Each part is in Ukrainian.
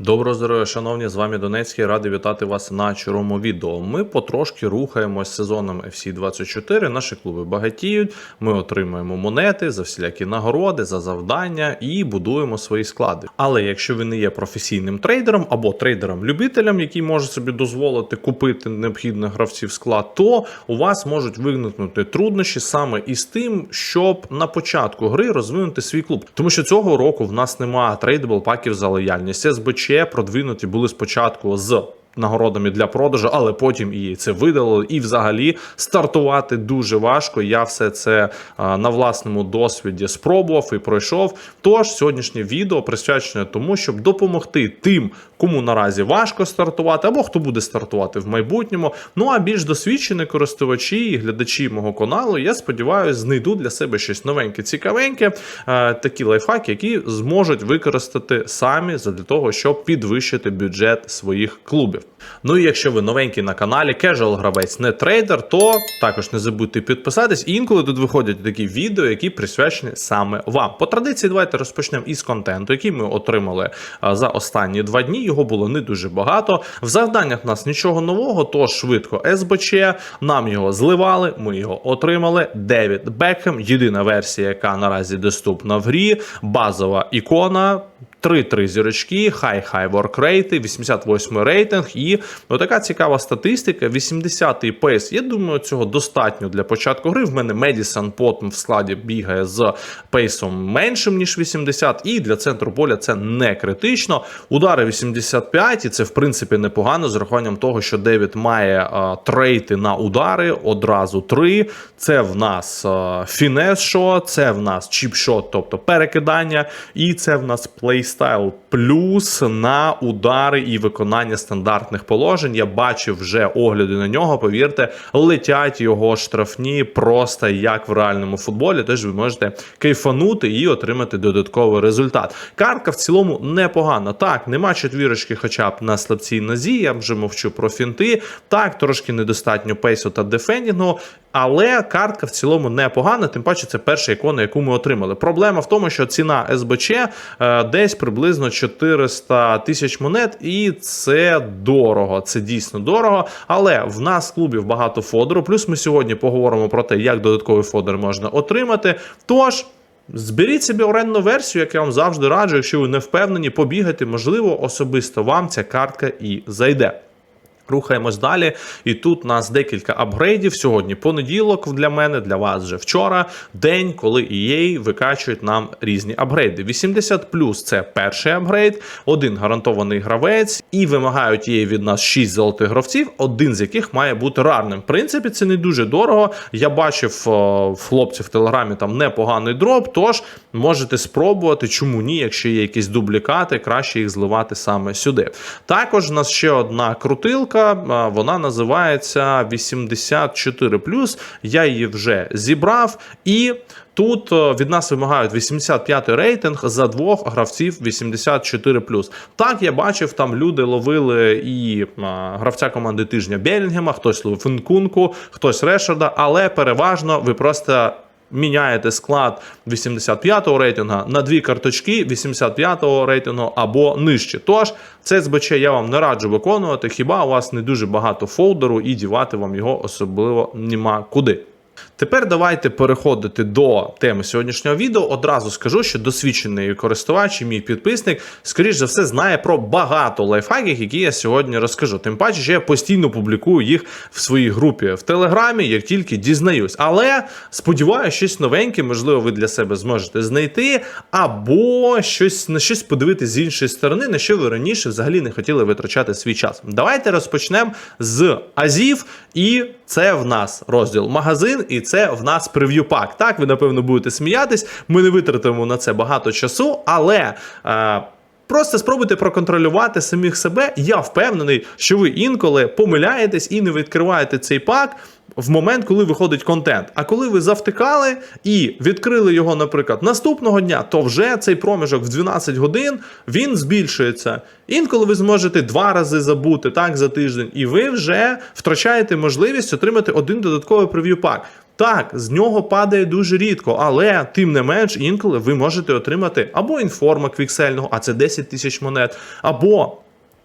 Доброго здоров'я, шановні, з вами Донецький. Радий вітати вас на чорному відео. Ми потрошки рухаємось сезоном FC 24. Наші клуби багатіють. Ми отримуємо монети за всілякі нагороди, за завдання і будуємо свої склади. Але якщо ви не є професійним трейдером або трейдером-любителем, який може собі дозволити купити необхідних гравців склад, то у вас можуть виникнути труднощі саме із тим, щоб на початку гри розвинути свій клуб. Тому що цього року в нас немає трейдабл паків за лояльність. СБЧ продвинуті були спочатку з. Нагородами для продажу, але потім і це видалили. І взагалі стартувати дуже важко. Я все це на власному досвіді спробував і пройшов. Тож сьогоднішнє відео присвячене тому, щоб допомогти тим, кому наразі важко стартувати, або хто буде стартувати в майбутньому. Ну а більш досвідчені користувачі і глядачі мого каналу, я сподіваюся, знайдуть для себе щось новеньке, цікавеньке, е, такі лайфхаки, які зможуть використати самі для того, щоб підвищити бюджет своїх клубів. Ну і якщо ви новенький на каналі, кежуал гравець, не трейдер, то також не забудьте підписатись. І інколи тут виходять такі відео, які присвячені саме вам. По традиції, давайте розпочнемо із контенту, який ми отримали за останні два дні. Його було не дуже багато. В завданнях в нас нічого нового, тож швидко СБЧ. Нам його зливали, ми його отримали. Девід Бекхем, єдина версія, яка наразі доступна в грі, базова ікона. 3-3 зірочки, хай-хай воркрейти, 88 рейтинг і отака цікава статистика. 80-й пейс. Я думаю, цього достатньо для початку гри. В мене Медісон потім в складі бігає з пейсом меншим, ніж 80, і для центру поля це не критично. Удари 85, і це в принципі непогано з урахуванням того, що Девід має а, трейти на удари одразу 3. Це в нас а, фінес-шот, це в нас чіп-шот, тобто перекидання, і це в нас плейстайл плюс на удари і виконання стандартних положень. Я бачив вже огляди на нього. Повірте, летять його штрафні просто як в реальному футболі. Тож ви можете кайфанути і отримати додатковий результат. Картка в цілому непогана. Так, нема четвірочки, хоча б на слабцій нозі. Я вже мовчу про фінти. Так, трошки недостатньо пейсу та дефендінгу. Але картка в цілому непогана, тим паче це перша ікона, яку ми отримали. Проблема в тому, що ціна СБЧ е, десь приблизно 400 тисяч монет, і це дорого. Це дійсно дорого. Але в нас клубів багато фодеру. Плюс ми сьогодні поговоримо про те, як додатковий фодер можна отримати. Тож. Зберіть собі орендну версію, як я вам завжди раджу, якщо ви не впевнені, побігати, можливо, особисто вам ця картка і зайде. Рухаємось далі, і тут нас декілька апгрейдів. Сьогодні понеділок для мене, для вас вже вчора. День, коли EA викачують нам різні апгрейди. 80 плюс це перший апгрейд, один гарантований гравець, і вимагають EA від нас 6 золотих гравців, один з яких має бути рарним. В принципі, це не дуже дорого. Я бачив о, в хлопців в телеграмі там непоганий дроп. Тож можете спробувати, чому ні, якщо є якісь дублікати, краще їх зливати саме сюди. Також у нас ще одна крутилка вона називається 84. Я її вже зібрав і. Тут від нас вимагають 85 рейтинг за двох гравців 84 Так, я бачив, там люди ловили і гравця команди тижня Белінгема, хтось ловив Фінкунку, хтось Решарда, але переважно ви просто міняєте склад 85-го рейтинга на дві карточки 85-го рейтингу або нижче. Тож це СБЧ я вам не раджу виконувати, хіба у вас не дуже багато фолдеру і дівати вам його особливо нема куди. Тепер давайте переходити до теми сьогоднішнього відео. Одразу скажу, що досвідчений користувач і мій підписник, скоріш за все, знає про багато лайфхаків, які я сьогодні розкажу. Тим паче, що я постійно публікую їх в своїй групі в Телеграмі, як тільки дізнаюсь. Але сподіваюся, щось новеньке, можливо, ви для себе зможете знайти, або щось на щось подивитися з іншої сторони, на що ви раніше взагалі не хотіли витрачати свій час. Давайте розпочнемо з Азів, і це в нас розділ магазин. І це в нас прев'ю пак. Так, ви напевно будете сміятись. Ми не витратимо на це багато часу, але. Е, Просто спробуйте проконтролювати самих себе. Я впевнений, що ви інколи помиляєтесь і не відкриваєте цей пак. в момент, коли виходить контент. А коли ви завтикали і відкрили його, наприклад, наступного дня, то вже цей проміжок в 12 годин він збільшується. Інколи ви зможете два рази забути так за тиждень, і ви вже втрачаєте можливість отримати один додатковий прев'ю пак. Так, з нього падає дуже рідко, але тим не менш, інколи ви можете отримати або інформа квіксельного, а це 10 тисяч монет, або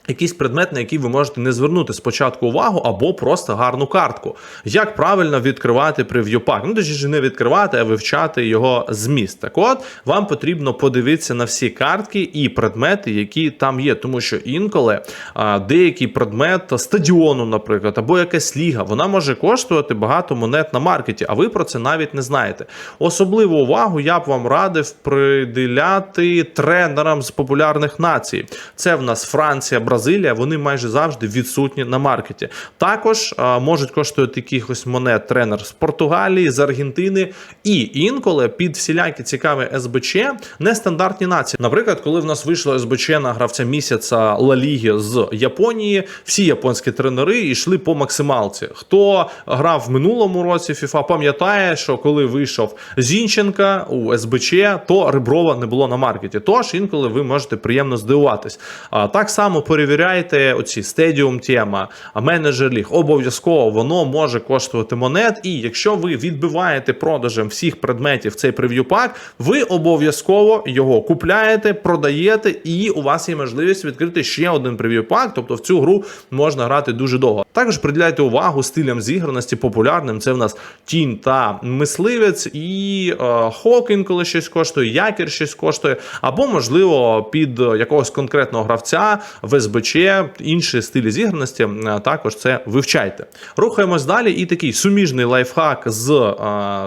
Якийсь предмет, на який ви можете не звернути спочатку увагу, або просто гарну картку. Як правильно відкривати прев'ю пак? Ну, точніше, не відкривати, а вивчати його зміст. Так от, вам потрібно подивитися на всі картки і предмети, які там є. Тому що інколи а, деякий предмет стадіону, наприклад, або якась ліга, вона може коштувати багато монет на маркеті, а ви про це навіть не знаєте. Особливу увагу я б вам радив приділяти тренерам з популярних націй. Це в нас Франція, Бразилія, вони майже завжди відсутні на маркеті. Також можуть коштувати якихось монет тренер з Португалії, з Аргентини і інколи під всілякі цікаві СБЧ нестандартні нації. Наприклад, коли в нас вийшло СБЧ на гравця місяця Ла Ліги з Японії, всі японські тренери йшли по максималці. Хто грав в минулому році FIFA, пам'ятає, що коли вийшов Зінченка у СБЧ, то Реброва не було на маркеті. Тож інколи ви можете приємно здивуватись. А так само перевіряйте оці стедіум тема, а менеджер ліг. Обов'язково воно може коштувати монет. І якщо ви відбиваєте продажем всіх предметів цей прев'ю пак, ви обов'язково його купляєте, продаєте, і у вас є можливість відкрити ще один прев'ю пак. Тобто в цю гру можна грати дуже довго. Також приділяйте увагу стилям зіграності популярним. Це в нас тінь та мисливець, і е, хок інколи щось коштує, якір щось коштує, або можливо під якогось конкретного гравця в СБЧ, інші стилі зіграності. е, Також це вивчайте. Рухаємось далі. І такий суміжний лайфхак з е,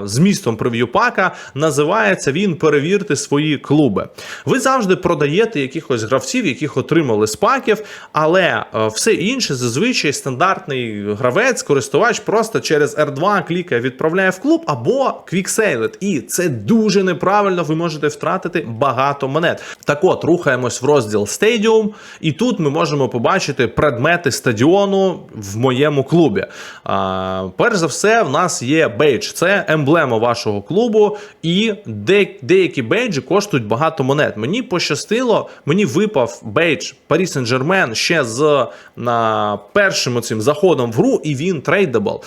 змістом прев'ю пака називається він перевірте свої клуби. Ви завжди продаєте якихось гравців, яких отримали з паків, але е, все інше зазвичай стандартний гравець, користувач просто через R2 клікає, відправляє в клуб або квіксейлит. І це дуже неправильно. Ви можете втратити багато монет. Так от, рухаємось в розділ Stadium, і тут ми можемо побачити предмети стадіону в моєму клубі. А, перш за все, в нас є бейдж. Це емблема вашого клубу, і де, деякі бейджі коштують багато монет. Мені пощастило, мені випав бейдж Paris Saint-Germain ще з на першим оцим заходом в гру, і він трейдабл.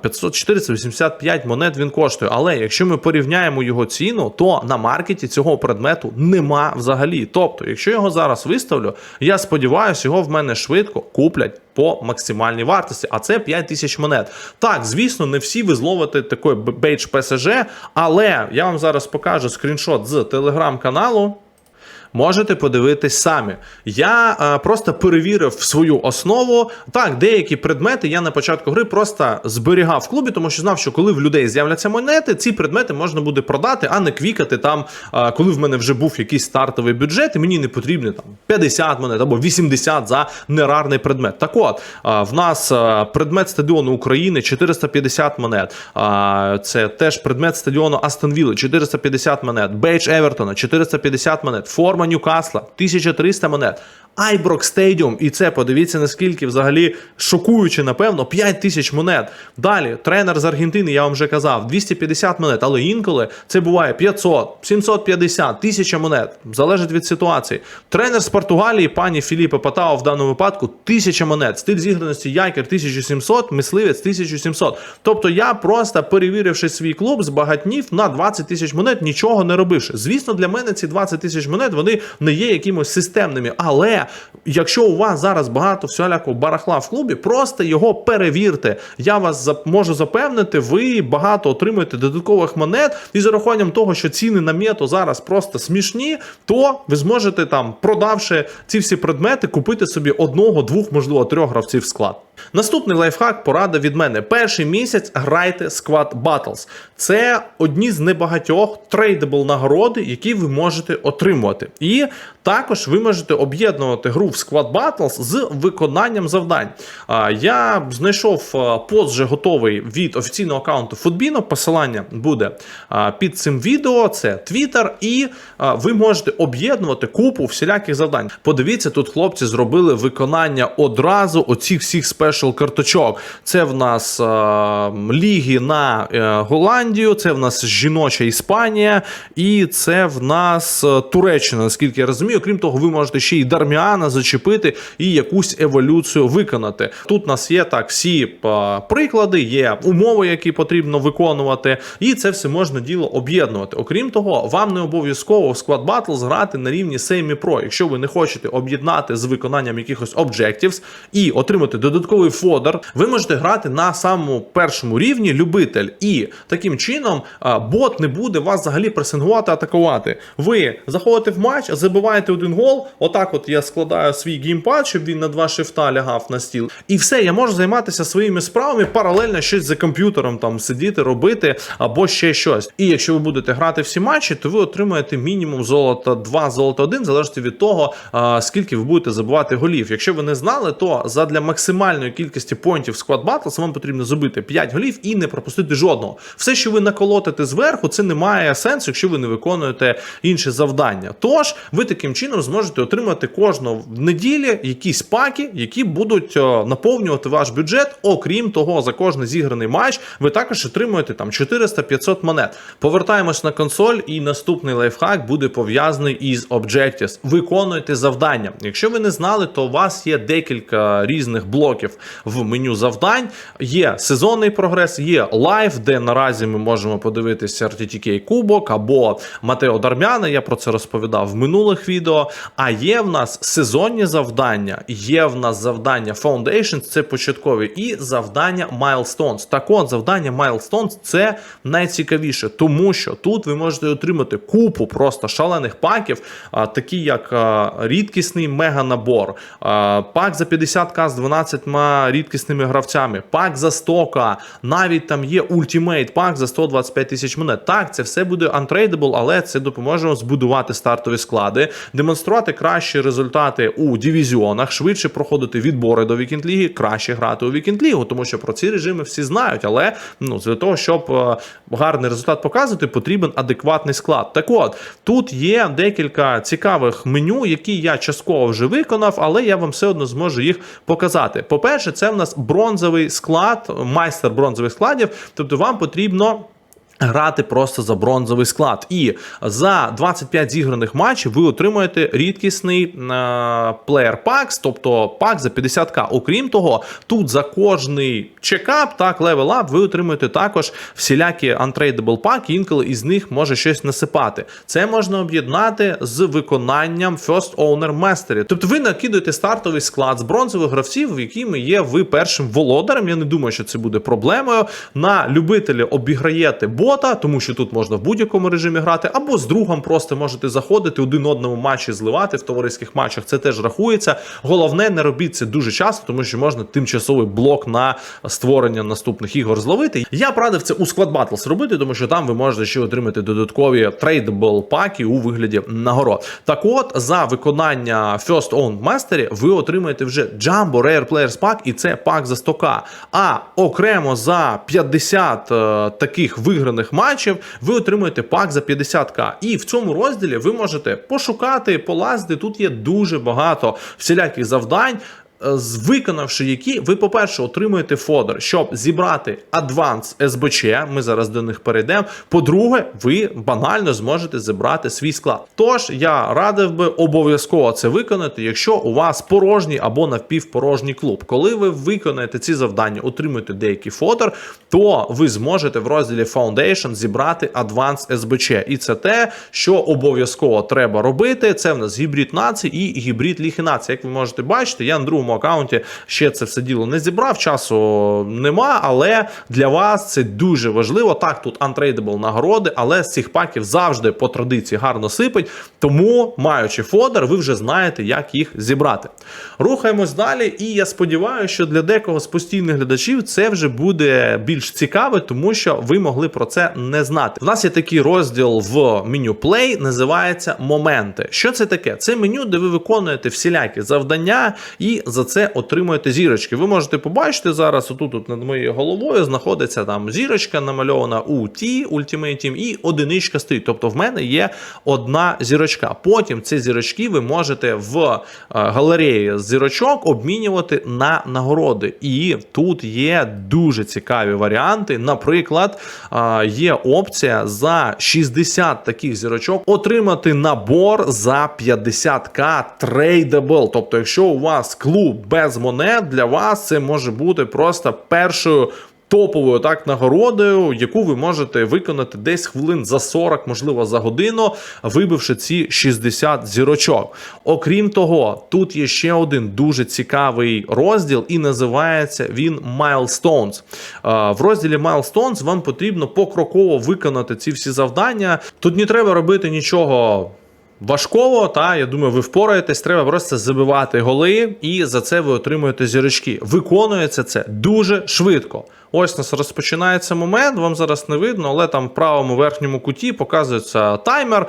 585 монет він коштує. Але якщо ми порівняємо його ціну, то на маркеті цього предмету нема взагалі. Тобто, якщо його зараз виставлю, я сподіваюся, його в мене швидко куплять. По максимальній вартості, а це 5 тисяч монет. Так, звісно, не всі ви зловите такий бейдж ПСЖ, але я вам зараз покажу скріншот з телеграм-каналу. Можете подивитись самі. Я е, просто перевірив свою основу. Так, деякі предмети я на початку гри просто зберігав в клубі, тому що знав, що коли в людей з'являться монети, ці предмети можна буде продати, а не квікати там, е, коли в мене вже був якийсь стартовий бюджет, і мені не потрібно там 50 монет або 80 за нерарний предмет. Так от, е, в нас е, предмет стадіону України 450 монет. Е, це теж предмет стадіону Астонвіли 450 монет. Бейдж Евертона 450 монет. Форма Ньюкасла 1300 монет. Айброк Стадіум, і це подивіться, наскільки взагалі шокуюче, напевно, 5 тисяч монет. Далі, тренер з Аргентини, я вам вже казав, 250 монет, але інколи це буває 500, 750, 1000 монет. Залежить від ситуації. Тренер з Португалії, пані Філіпе Патао в даному випадку 1000 монет. Стиль зіграності Якер 1700, мисливець 1700. Тобто я просто перевіривши свій клуб, збагатнів на 20 тисяч монет, нічого не робивши. Звісно, для мене ці 20 тисяч монет вони не є якимось системними, але якщо у вас зараз багато всілякого барахла в клубі, просто його перевірте. Я вас можу запевнити, ви багато отримуєте додаткових монет, і з урахуванням того, що ціни на м'єто зараз просто смішні, то ви зможете там, продавши ці всі предмети, купити собі одного, двох, можливо, трьох гравців в склад. Наступний лайфхак, порада від мене. Перший місяць грайте Squad Battles. Це одні з небагатьох трейдабл нагороди, які ви можете отримувати. І Також ви можете об'єднувати гру в Squad Battles з виконанням завдань. Я знайшов пост вже готовий від офіційного аккаунту Футбіно. Посилання буде під цим відео. Це Twitter, і ви можете об'єднувати купу всіляких завдань. Подивіться, тут хлопці зробили виконання одразу оцих всіх спешл карточок. Це в нас а, ліги на е, Голландію, це в нас жіноча Іспанія, і це в нас е, Туреччина, наскільки я розумію. Крім того, ви можете ще й Дарміана зачепити і якусь еволюцію виконати. Тут у нас є так всі е, приклади, є умови, які потрібно виконувати, і це все можна діло об'єднувати. Окрім того, вам не обов'язково в Squad Battles грати на рівні Semi Pro. Якщо ви не хочете об'єднати з виконанням якихось objectives і отримати додатковий фодер, ви можете грати на самому першому рівні любитель, і таким чином бот не буде вас взагалі пресингувати, атакувати. Ви заходите в матч, забиваєте один гол. Отак, от я складаю свій геймпад, щоб він на два шифта лягав на стіл. І все, я можу займатися своїми справами, паралельно щось за комп'ютером там сидіти, робити або ще щось. І якщо ви будете грати всі матчі, то ви отримаєте мінімум золота 2, золото 1, залежно від того, скільки ви будете забивати голів. Якщо ви не знали, то задля максимальної кількості поінтів Squad Battles вам потрібно забити 5 голів і не пропустити жодного. Все, що ви наколотите зверху, це не має сенсу, якщо ви не виконуєте інші завдання. Тож ви таким чином зможете отримати кожного в неділі якісь паки, які будуть е, наповнювати ваш бюджет. Окрім того, за кожний зіграний матч ви також отримуєте там 400-500 монет. Повертаємось на консоль, і наступний лайфхак буде пов'язаний із Objectives. Виконуйте завдання. Якщо ви не знали, то у вас є декілька різних блоків в меню завдань. Є сезонний прогрес, є лайв, де наразі ми можемо подивитися RTTK Кубок або Матео Дармяна. Я про це розповідав в минулих відео. А є в нас сезонні завдання, є в нас завдання Foundations, це початкові, і завдання Milestones. Так от, завдання Milestones це найцікавіше, тому що тут ви можете отримати купу просто шалених паків, такі як рідкісний мега-набор, пак за 50к з 12 рідкісними гравцями, пак за 100к, навіть там є Ultimate пак за 125 тисяч монет. Так, це все буде untradeable, але це допоможе вам збудувати стартові склади, демонструвати кращі результати у дивізіонах, швидше проходити відбори до вікендліги, краще грати у вікендлігу, тому що про ці режими всі знають, але ну для того, щоб е, гарний результат показувати, потрібен адекватний склад. Так от тут є декілька цікавих меню, які я частково вже виконав, але я вам все одно зможу їх показати. По-перше, це в нас бронзовий склад, майстер бронзових складів. Тобто вам потрібно. Грати просто за бронзовий склад. І за 25 зіграних матчів ви отримуєте рідкісний е, плеєр пакс, тобто пак за 50к. Окрім того, тут за кожний чекап, так, левел ап, ви отримуєте також всілякі untradeable паки, інколи із них може щось насипати. Це можна об'єднати з виконанням First Owner Mastery. Тобто ви накидуєте стартовий склад з бронзових гравців, в якими є ви першим володарем. Я не думаю, що це буде проблемою. На любителі обіграєте бота, тому що тут можна в будь-якому режимі грати, або з другом просто можете заходити один одному матчі зливати в товариських матчах. Це теж рахується. Головне, не робіть це дуже часто, тому що можна тимчасовий блок на створення наступних ігор зловити. Я б радив це у Squad Battles робити, тому що там ви можете ще отримати додаткові трейдабл паки у вигляді нагород. Так от, за виконання First Own Mastery ви отримаєте вже Jumbo Rare Players Pack, і це пак за 100к. А окремо за 50 е, таких виграних матчів ви отримуєте пак за 50к. І в цьому розділі ви можете пошукати, полазити. Тут є дуже багато всіляких завдань. Виконавши які, ви, по-перше, отримуєте фодер, щоб зібрати адванс СБЧ. Ми зараз до них перейдемо. По-друге, ви банально зможете зібрати свій склад. Тож я радив би обов'язково це виконати, якщо у вас порожній або напівпорожній клуб. Коли ви виконаєте ці завдання, отримуєте деякий фодер, то ви зможете в розділі Foundation зібрати адванс СБЧ. І це те, що обов'язково треба робити. Це в нас гібрид націй і гібрид ліги націй. Як ви можете бачити, я на другому аккаунті ще це все діло не зібрав. Часу нема, але для вас це дуже важливо. Так, тут untradeable нагороди, але з цих паків завжди по традиції гарно сипить. Тому, маючи фодер, ви вже знаєте, як їх зібрати. Рухаємось далі, і я сподіваюся, що для декого з постійних глядачів це вже буде більш цікаве, тому що ви могли про це не знати. У нас є такий розділ в меню Play, називається Моменти. Що це таке? Це меню, де ви виконуєте всілякі завдання і за це отримуєте зірочки. Ви можете побачити зараз, отут тут над моєю головою знаходиться там зірочка намальована у T, Ultimate Team, і одиничка стоїть. Тобто в мене є одна зірочка. Потім ці зірочки ви можете в е, галереї зірочок обмінювати на нагороди. І тут є дуже цікаві варіанти. Наприклад, е, є опція за 60 таких зірочок отримати набор за 50к трейдабл. Тобто, якщо у вас клуб без монет, для вас це може бути просто першою. Топовою так нагородою, яку ви можете виконати десь хвилин за 40, можливо, за годину, вибивши ці 60 зірочок. Окрім того, тут є ще один дуже цікавий розділ, і називається він Milestones. В розділі Milestones вам потрібно покроково виконати ці всі завдання. Тут не треба робити нічого. Важково, та я думаю, ви впораєтесь. Треба просто забивати голи, і за це ви отримуєте зірочки. Виконується це дуже швидко. Ось нас розпочинається момент. Вам зараз не видно, але там в правому верхньому куті показується таймер.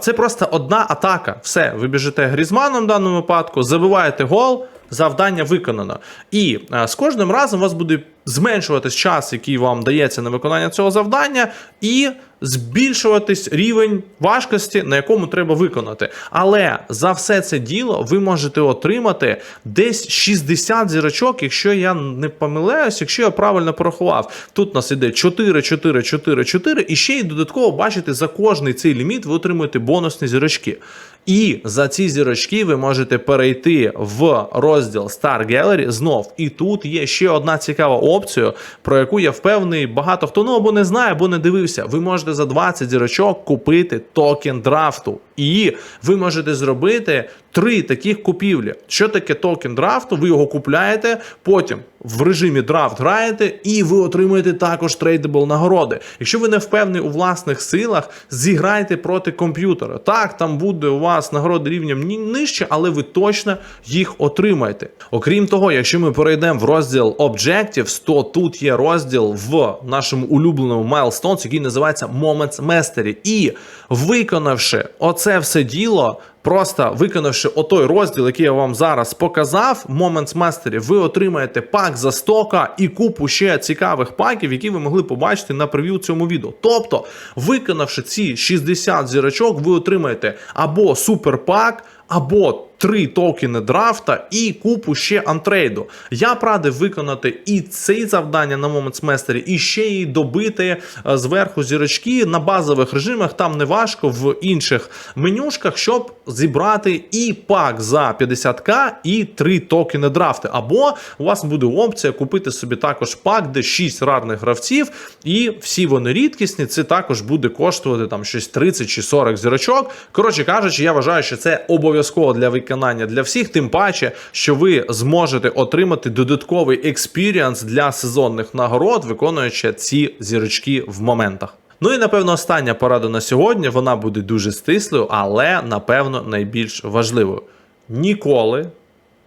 Це просто одна атака. Все, ви біжите грізманом в даному випадку, забиваєте гол. Завдання виконано. І е, з кожним разом у вас буде зменшуватись час, який вам дається на виконання цього завдання, і збільшуватись рівень важкості, на якому треба виконати. Але за все це діло ви можете отримати десь 60 зірочок, якщо я не помиляюсь, якщо я правильно порахував. Тут нас іде 4, 4, 4, 4, і ще й додатково бачите, за кожний цей ліміт ви отримуєте бонусні зірочки. І за ці зірочки ви можете перейти в розділ Star Gallery знов. І тут є ще одна цікава опція, про яку я впевнений, багато хто ну або не знає, або не дивився. Ви можете за 20 зірочок купити токен драфту. І ви можете зробити три таких купівлі. Що таке токен драфту? Ви його купляєте, потім в режимі драфт граєте, і ви отримуєте також трейдабл нагороди. Якщо ви не впевнені у власних силах, зіграйте проти комп'ютера. Так, там буде у вас нагороди рівнем нижче, але ви точно їх отримаєте. Окрім того, якщо ми перейдемо в розділ Objectives, то тут є розділ в нашому улюбленому Milestones, який називається Moments Mastery. І виконавши оце все діло. Просто виконавши отой розділ, який я вам зараз показав, Moments Mastery, ви отримаєте пак за 100к і купу ще цікавих паків, які ви могли побачити на прев'ю цьому відео. Тобто, виконавши ці 60 зірочок, ви отримаєте або суперпак, або три токени драфта і купу ще антрейду. Я б радив виконати і ці завдання на Moments Mastery, і ще й добити е, зверху зірочки на базових режимах. Там не важко в інших менюшках, щоб зібрати і пак за 50к, і три токени драфти. Або у вас буде опція купити собі також пак, де 6 рарних гравців, і всі вони рідкісні. Це також буде коштувати там щось 30 чи 40 зірочок. Коротше кажучи, я вважаю, що це обов'язково для виконання для всіх, тим паче, що ви зможете отримати додатковий експіріанс для сезонних нагород, виконуючи ці зірочки в моментах. Ну і напевно остання порада на сьогодні. Вона буде дуже стислою, але напевно найбільш важливою. Ніколи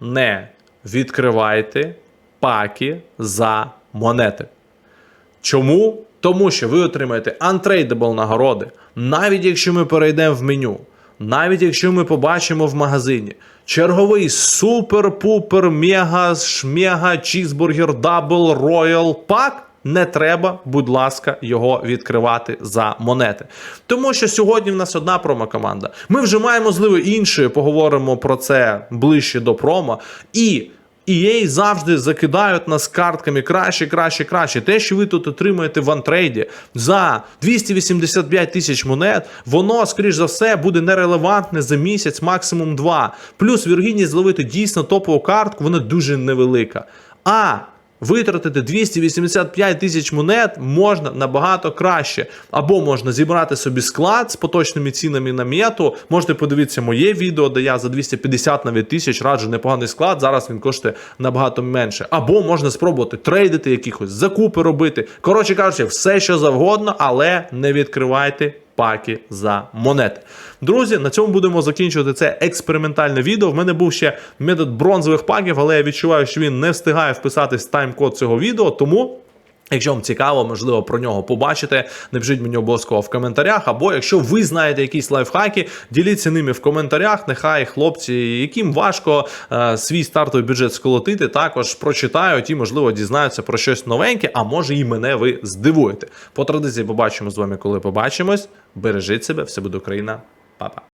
не відкривайте паки за монети. Чому? Тому що ви отримаєте untradeable нагороди, навіть якщо ми перейдемо в меню, навіть якщо ми побачимо в магазині черговий супер-пупер, мега, шмега, чізбургер, дабл, роял пак. Не треба, будь ласка, його відкривати за монети. Тому що сьогодні в нас одна промо-команда. Ми вже маємо зливи іншої, поговоримо про це ближче до промо. І EA завжди закидають нас картками краще, краще, краще. Те, що ви тут отримуєте в антрейді за 285 тисяч монет, воно, скоріш за все, буде нерелевантне за місяць, максимум два. Плюс віргідність зловити дійсно топову картку, вона дуже невелика. А Витратити 285 тисяч монет можна набагато краще. Або можна зібрати собі склад з поточними цінами на мету. Можете подивитися моє відео, де я за 250 навіть тисяч раджу непоганий склад. Зараз він коштує набагато менше. Або можна спробувати трейдити якихось закупи робити. Коротше кажучи, все що завгодно, але не відкривайте паки за монети. Друзі, на цьому будемо закінчувати це експериментальне відео. В мене був ще метод бронзових паків, але я відчуваю, що він не встигає вписатись в тайм-код цього відео. Тому. Якщо вам цікаво, можливо, про нього побачите, напишіть мені обов'язково в коментарях. Або якщо ви знаєте якісь лайфхаки, діліться ними в коментарях. Нехай хлопці, яким важко е, свій стартовий бюджет сколотити, також прочитають і, можливо, дізнаються про щось новеньке, а може і мене ви здивуєте. По традиції побачимо з вами, коли побачимось. Бережіть себе, все буде Україна, Па-па.